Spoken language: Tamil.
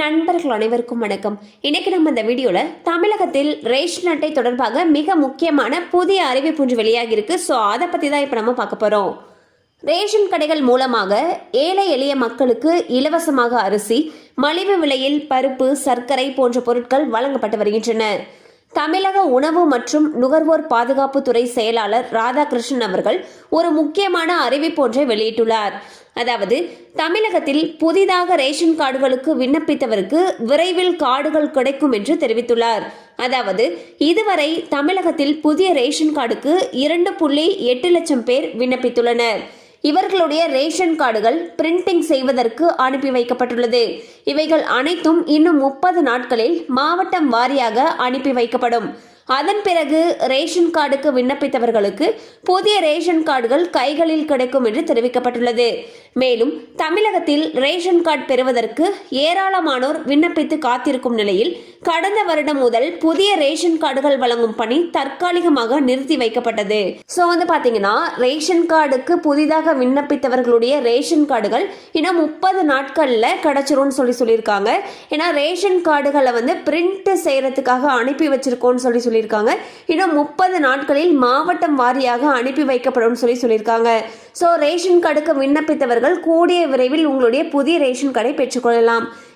நண்பர்கள் அனைவருக்கும் வணக்கம். இன்னைக்கு நம்ம இந்த வீடியோல தமிழகத்தில் ரேஷன் அட்டை தொடர்பாக மிக முக்கியமான புதிய அறிவிப்பு ஒன்று வெளியாகி இருக்கு ஸோ அதை பத்தி தான் இப்போ நம்ம பார்க்க போறோம். ரேஷன் கடைகள் மூலமாக ஏழை எளிய மக்களுக்கு இலவசமாக அரிசி மலிவு விலையில் பருப்பு சர்க்கரை போன்ற பொருட்கள் வழங்கப்பட்டு வருகின்றன. தமிழக உணவு மற்றும் நுகர்வோர் பாதுகாப்பு துறை செயலாளர் ராதாகிருஷ்ணன் அவர்கள் ஒரு முக்கியமான அறிவிப்பு ஒன்றை வெளியிட்டுள்ளார். அதாவது தமிழகத்தில் புதிதாக ரேஷன் கார்டுகளுக்கு விண்ணப்பித்தவருக்கு விரைவில் கார்டுகள் கிடைக்கும் என்று தெரிவித்துள்ளார். அதாவது இதுவரை தமிழகத்தில் புதிய ரேஷன் கார்டுக்கு இரண்டு புள்ளி எட்டு லட்சம் பேர் விண்ணப்பித்துள்ளனர். இவர்களுடைய ரேஷன் கார்டுகள் பிரிண்டிங் செய்வதற்கு அனுப்பி வைக்கப்பட்டுள்ளது. இவைகள் அனைத்தும் இன்னும் முப்பது நாட்களில் மாவட்டம் வாரியாக அனுப்பி வைக்கப்படும். அதன் பிறகு ரேஷன் கார்டுக்கு விண்ணப்பித்தவர்களுக்கு புதிய ரேஷன் கார்டுகள் கைகளில் கிடைக்கும் என்று தெரிவிக்கப்பட்டுள்ளது. மேலும் தமிழகத்தில் ரேஷன் கார்டு பெறுவதற்கு ஏராளமானோர் விண்ணப்பித்து காத்திருக்கும் நிலையில் கடந்த வருடம் முதல் புதிய ரேஷன் கார்டுகள் வழங்கும் பணி தற்காலிகமாக நிறுத்தி வைக்கப்பட்டது. ஸோ வந்து பார்த்தீங்கன்னா ரேஷன் கார்டுக்கு புதிதாக விண்ணப்பித்தவர்களுடைய ரேஷன் கார்டுகள் இன்னும் முப்பது நாட்களில் கிடைச்சிரும்னு சொல்லி சொல்லியிருக்காங்க. ஏன்னா ரேஷன் கார்டுகளை வந்து பிரிண்ட் செய்யறதுக்காக அனுப்பி வச்சிருக்கோம்னு சொல்லி சொல்லியிருக்காங்க. இன்னும் முப்பது நாட்களில் மாவட்டம் வாரியாக அனுப்பி வைக்கப்படும் சொல்லி சொல்லியிருக்காங்க. ஸோ ரேஷன் கார்டுக்கு விண்ணப்பித்தவர்கள் கூடிய விரைவில் உங்களுடைய புதிய ரேஷன் கார்டை பெற்றுக்கொள்ளலாம்